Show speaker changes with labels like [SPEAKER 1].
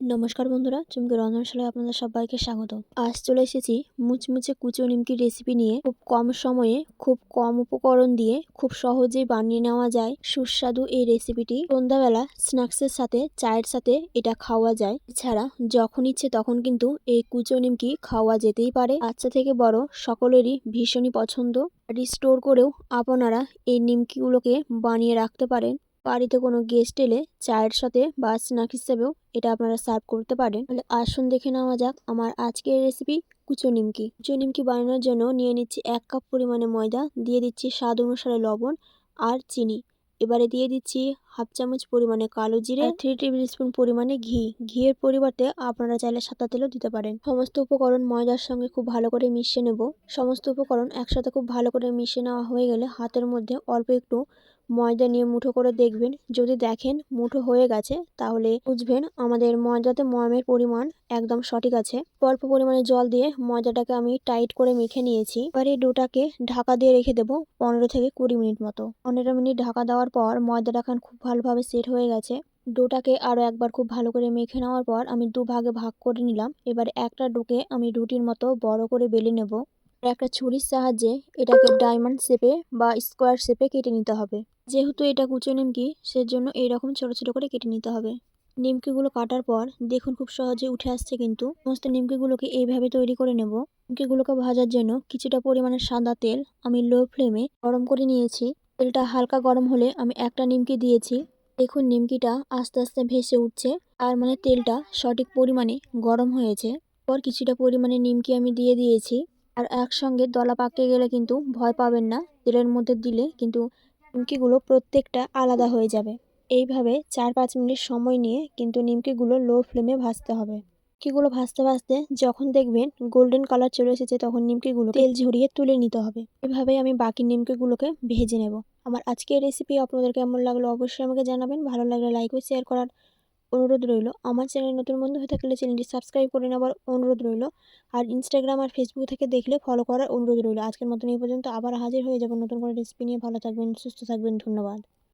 [SPEAKER 1] নমস্কার বন্ধুরা, চুমকি রন্ধনশালায় আপনাদের সবাইকে স্বাগত। আজ চলে এসেছি মুচমুচে কুচো নিমকি রেসিপি নিয়ে খুব কম সময়ে, খুব কম উপকরণ দিয়ে, খুব সহজেই বানিয়ে নেওয়া যায় সুস্বাদু এই রেসিপিটি সন্ধ্যাবেলা স্ন্যাক্সের সাথে, চায়ের সাথে এটা খাওয়া যায়। এছাড়া যখন ইচ্ছে তখন কিন্তু এই কুচো নিমকি খাওয়া যেতেই পারে। বাচ্চা থেকে বড় সকলেরই ভীষণই পছন্দ। স্টোর করেও আপনারা এই নিমকিগুলোকে বানিয়ে রাখতে পারেন। বাড়িতে কোনো গেস্ট এলে চায়ের সাথে বা স্ন্যাক হিসেবেও এটা আপনারা সার্ভ করতে পারেন। তাহলে আসুন দেখে নেওয়া যাক আমার আজকের রেসিপি কুচো নিমকি। কুচো নিমকি বানানোর জন্য নিয়ে নিচ্ছি এক কাপ পরিমাণে ময়দা, দিয়ে দিচ্ছি স্বাদ অনুসারে লবণ আর চিনি। এবারে দিয়ে দিচ্ছি হাফ চামচ পরিমাণে কালো জিরে থ্রি টেবিল স্পুন পরিমাণে ঘি। ঘিয়ের পরিবর্তে আপনারা চাইলে সাদা তেলও দিতে পারেন। সমস্ত উপকরণ ময়দার সঙ্গে খুব ভালো করে মিশিয়ে নেব। সমস্ত উপকরণ একসাথে খুব ভালো করে মিশিয়ে নেওয়া হয়ে গেলে হাতের মধ্যে অল্প একটু ময়দা নিয়ে মুঠো করে দেখবেন। যদি দেখেন মুঠো হয়ে গেছে তাহলে বুঝবেন আমাদের ময়দাতে ময়ামের পরিমাণ একদম সঠিক আছে। অল্প পরিমাণে জল দিয়ে ময়দাটাকে আমি টাইট করে মেখে নিয়েছি। এবার এই ডোটাকে ঢাকা দিয়ে রেখে দেবো পনেরো থেকে কুড়ি মিনিট মতো। পনেরো মিনিট ঢাকা দেওয়ার পর ময়দাটা এখন খুব ভালোভাবে সেট হয়ে গেছে। ডোটাকে আরও একবার খুব ভালো করে মেখে নেওয়ার পর আমি দু ভাগে ভাগ করে নিলাম। এবার একটা ডোকে আমি রুটির মতো বড় করে বেলে নেব। একটা ছুরির সাহায্যে এটাকে ডায়মন্ড শেপে বা স্কোয়ার শেপে কেটে নিতে হবে। যেহেতু এটা কুচো নিমকি, সেজন্য এইরকম ছোট ছোট করে কেটে নিতে হবে। নিমকিগুলো কাটার পর দেখুন খুব সহজে উঠে আসছে কিন্তু। সমস্ত নিমকিগুলোকে এইভাবে তৈরি করে নেব। নিমকিগুলোকে ভাজার জন্য কিছুটা পরিমাণে সাদা তেল আমি লো ফ্লেমে গরম করে নিয়েছি। তেলটা হালকা গরম হলে আমি একটা নিমকি দিয়েছি। দেখুন নিমকিটা আস্তে আস্তে ভেসে উঠছে আর মানে তেলটা সঠিক পরিমাণে গরম হয়েছে। পর কিছুটা পরিমাণে নিমকি আমি দিয়ে দিয়েছি। আর একসঙ্গে দলা পাকিয়ে গেলে কিন্তু ভয় পাবেন না, তেলের মধ্যে দিলে কিন্তু নিমকিগুলো প্রত্যেকটা আলাদা হয়ে যাবে। এইভাবে চার পাঁচ মিনিট সময় নিয়ে কিন্তু নিমকিগুলো লো ফ্লেমে ভাজতে হবে। নিমকিগুলো ভাজতে ভাজতে যখন দেখবেন গোল্ডেন কালার চলে এসেছে তখন নিমকিগুলো তেল ঝরিয়ে তুলে নিতে হবে। এভাবেই আমি বাকি নিমকিগুলোকে ভেজে নেব। আমার আজকের রেসিপি আপনাদের কেমন লাগল অবশ্যই আমাকে জানাবেন। ভালো লাগলে লাইক ও শেয়ার করার অনুরোধ রইল। আমার চ্যানেল নতুন বন্ধু হয়ে থাকলে চ্যানেলটি সাবস্ক্রাইব করে নেওয়ার অনুরোধ রইল। আর ইনস্টাগ্রাম আর ফেসবুক থেকে দেখলে ফলো করার অনুরোধ রইল। আজকের মতন এই পর্যন্ত আবার হাজির হয়ে যাব নতুন করে রেসিপি নিয়ে। ভালো থাকবেন সুস্থ থাকবেন ধন্যবাদ।